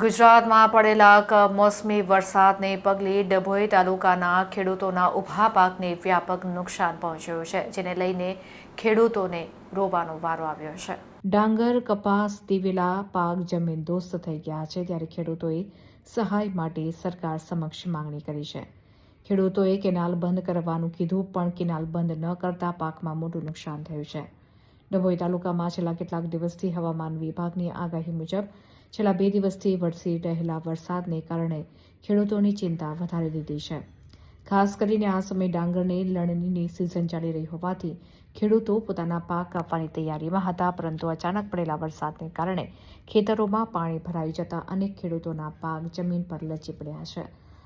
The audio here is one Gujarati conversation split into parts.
ગુજરાતમાં પડેલા કમોસમી વરસાદને પગલે ડભોઈ તાલુકાના ખેડૂતોના ઊભા પાકને વ્યાપક નુકસાન પહોંચ્યું છે, જેને લઈને ખેડૂતોને રોવાનો વારો આવ્યો છે. ડાંગર, કપાસ, દિવેલા પાક જમીન દોસ્ત થઈ ગયા છે, ત્યારે ખેડૂતોએ સહાય માટે સરકાર સમક્ષ માંગણી કરી છે. ખેડૂતોએ કેનાલ બંધ કરવાનું કીધું, પણ કેનાલ બંધ ન કરતા પાકમાં મોટું નુકસાન થયું છે. ડભોઈ તાલુકામાં છેલ્લા કેટલાક દિવસથી હવામાન વિભાગની આગાહી મુજબ છેલ્લા બે દિવસથી વરસી રહેલા વરસાદને કારણે ખેડૂતોની ચિંતા વધારી દીધી છે. ખાસ કરીને આ સમયે ડાંગરની લણણીની સિઝન ચાલી રહી હોવાથી ખેડૂતો પોતાના પાક કાપવાની તૈયારીમાં હતા, પરંતુ અચાનક પડેલા વરસાદને કારણે ખેતરોમાં પાણી ભરાઈ જતા અનેક ખેડૂતોના પાક જમીન પર લચી પડ્યા છે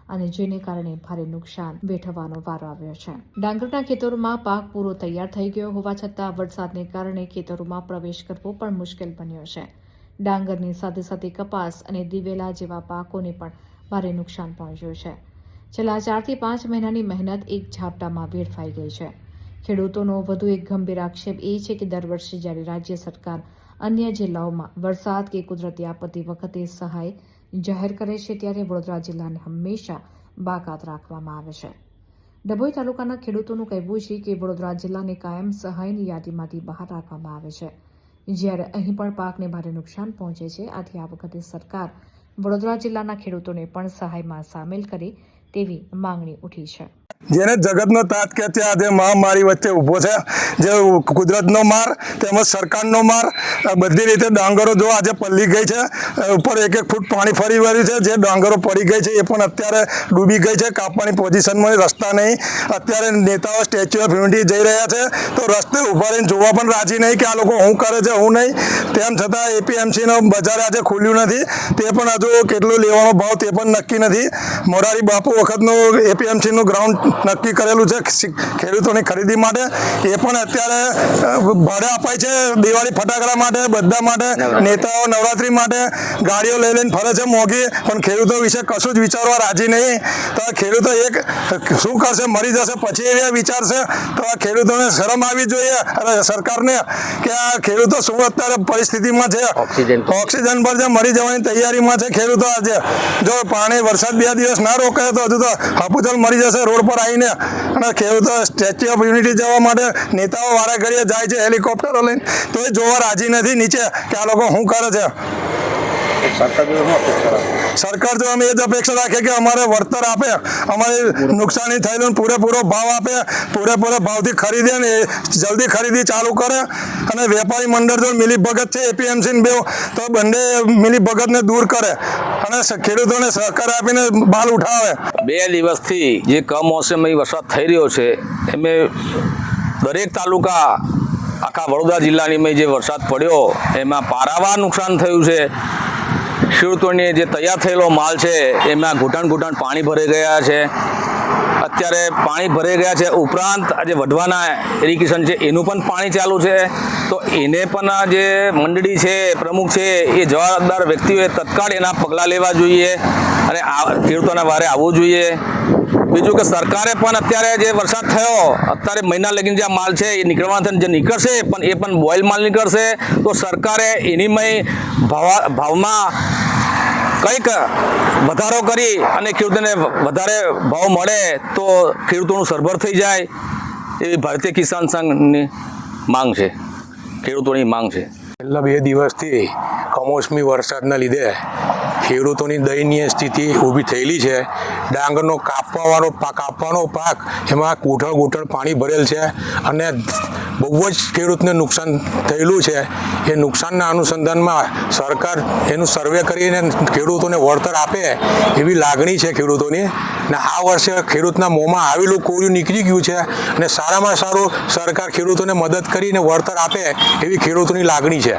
અને જેને કારણે ભારે નુકસાન વેઠવાનો વારો આવ્યો છે. ડાંગરના ખેતરોમાં પાક પૂરો તૈયાર થઈ ગયો હોવા છતાં વરસાદને કારણે ખેતરોમાં પ્રવેશ કરવો પણ મુશ્કેલ બન્યો છે. ડાંગરની સાથે સાથે કપાસ અને દિવેલા જેવા પાકોને પણ ભારે નુકસાન પહોંચ્યું છે. છેલ્લા ચારથી પાંચ મહિનાની મહેનત એક ઝાપટામાં વેડફાઈ ગઈ છે. ખેડૂતોનો વધુ એક ગંભીર આક્ષેપ એ છે કે દર વર્ષે જ્યારે રાજ્ય સરકાર અન્ય જિલ્લાઓમાં વરસાદ કે કુદરતી આપત્તિ વખતે સહાય જાહેર કરે છે ત્યારે વડોદરા જિલ્લાને હંમેશા બાકાત રાખવામાં આવે છે. ડભોઈ તાલુકાના ખેડૂતોનું કહેવું છે કે વડોદરા જિલ્લાને કાયમ સહાયની યાદીમાંથી બહાર રાખવામાં આવે છે. જ્યારે અહીં પણ પાકને ભારે નુકસાન પહોંચે છે. આથી આ વખતે સરકાર વડોદરા જિલ્લાના ખેડૂતોને પણ સહાયમાં સામેલ કરે તેવી માંગણી ઉઠી છે. જેને જગતનો તાત કે છે, આજે મહામારી વચ્ચે ઊભો છે. જે કુદરતનો માર, તેમજ સરકારનો માર બધી રીતે ડાંગરો જો આજે પલ્લી ગઈ છે. ઉપર એક એક ફૂટ પાણી ફરી વળ્યું છે. જે ડાંગરો પડી ગઈ છે એ પણ અત્યારે ડૂબી ગઈ છે. કાપવાની પોઝિશનમાં રસ્તા નહીં. અત્યારે નેતાઓ સ્ટેચ્યુ ઓફ યુનિટી જઈ રહ્યા છે. તો રસ્તે ઊભા રહીને જોવા પણ રાજી નહીં કે આ લોકો શું કરે છે, હું નહીં. તેમ છતાં એપીએમસીનો બજાર આજે ખુલ્યું નથી. તે પણ હજુ કેટલું લેવાનો ભાવ તે પણ નક્કી નથી. મોરારી બાપુ વખતનું એપીએમસીનું ગ્રાઉન્ડ નક્કી કરેલું છે ખેડૂતોની ખરીદી માટે. એ પણ અત્યારે ભાડે અપાય છે દિવાળી ફટાકડા માટે બધા માટે નેતાઓ નવરાત્રી માટે. ગાડીઓ લઈ લઈને ફરે છે મોંઘી પણ ખેડૂતો વિશે કશું જ વિચારવા રાજી નહીં. તો ખેડૂતો એક શું કરશે? મરી જશે પછી એવી વિચારશે? તો આ ખેડૂતોને શરમ આવી જોઈએ. અને સરકારને કે આ ખેડૂતો શું અત્યારે પરિસ્થિતિમાં છે? ઓક્સિજન પર. ઓક્સિજન પર જે મરી જવાની તૈયારીમાં છે ખેડૂતો આજે. જો પાણી વરસાદ બે દિવસ ના રોકાય તો તો હાપુચલ મરી જશે રોડ પર આવીને. અને ખેડૂતો સ્ટેચ્યુ ઓફ યુનિટી જવા માટે નેતાઓ વારા ઘડીએ જાય છે હેલિકોપ્ટરો લઈને. તો એ જોવા રાજી નથી નીચે કે આ લોકો શું કરે છે? સરકાર તો અમે એ જ અપેક્ષા રાખીએ કે અમારે વળતર આપે, અમારે નુકસાની થયેલું પૂરેપૂરો ભાવ આપે, પૂરેપૂરો ભાવથી ખરીદે ને જલ્દી ખરીદી ચાલુ કરે. અને વેપારી મંડળ જો મિલી ભગત છે એપીએમસી બે તો બંને મિલી ભગતને દૂર કરે અને ખેડૂતોને સહકાર આપીને બાલ ઉઠાવે. બે દિવસથી જે કમોસમી વરસાદ થઈ રહ્યો છે, એમે દરેક તાલુકા, આખા વડોદરા જિલ્લાની મેં જે વરસાદ પડ્યો, એમાં પારાવાર નુકસાન થયું છે. ખેડૂતોને જે તૈયાર થયેલો માલ છે, એમાં ઘૂંટણ ઘૂંટણ પાણી ભરાઈ ગયા છે. અત્યારે પાણી ભરાઈ ગયા છે, ઉપરાંત આજે વઢવાના ઇરિગેશન છે, એનું પણ પાણી ચાલુ છે. તો એને પણ જે મંડળી છે, પ્રમુખ છે, એ જવાબદાર વ્યક્તિઓએ તત્કાળ એના પગલાં લેવા જોઈએ અને આ ખેડૂતોના વારે આવવું જોઈએ. બીજું કે સરકારે પણ અત્યારે જે વરસાદ થયો, અત્યારે મહિના લગીને જે માલ છે, એ નીકળવાના જે નીકળશે, પણ એ પણ બોઇલ માલ નીકળશે. તો સરકારે એનીમય ભાવ, ભાવમાં કંઈક વધારો કરી અને ખેડૂતોને વધારે ભાવ મળે તો ખેડૂતોનું સરભર થઈ જાય એવી ભારતીય કિસાન સંઘની માંગ છે. ખેડૂતોની માંગ છે. છેલ્લા બે દિવસથી કમોસમી વરસાદના લીધે ખેડૂતોની દયનીય સ્થિતિ ઊભી થયેલી છે. ડાંગરનો કાપવાનો પાક કાપવાનો પાક, એમાં ગૂંઠણ ગૂંઠણ પાણી ભરેલ છે અને બહુ જ ખેડૂતને નુકસાન થયેલું છે. એ નુકસાનના અનુસંધાનમાં સરકાર એનું સર્વે કરીને ખેડૂતોને વળતર આપે એવી લાગણી છે ખેડૂતોની. ને આ વર્ષે ખેડૂતના મોંમાં આવેલું કોળિયું નીકળી ગયું છે અને સારામાં સારું સરકાર ખેડૂતોને મદદ કરીને વળતર આપે એવી ખેડૂતોની લાગણી છે.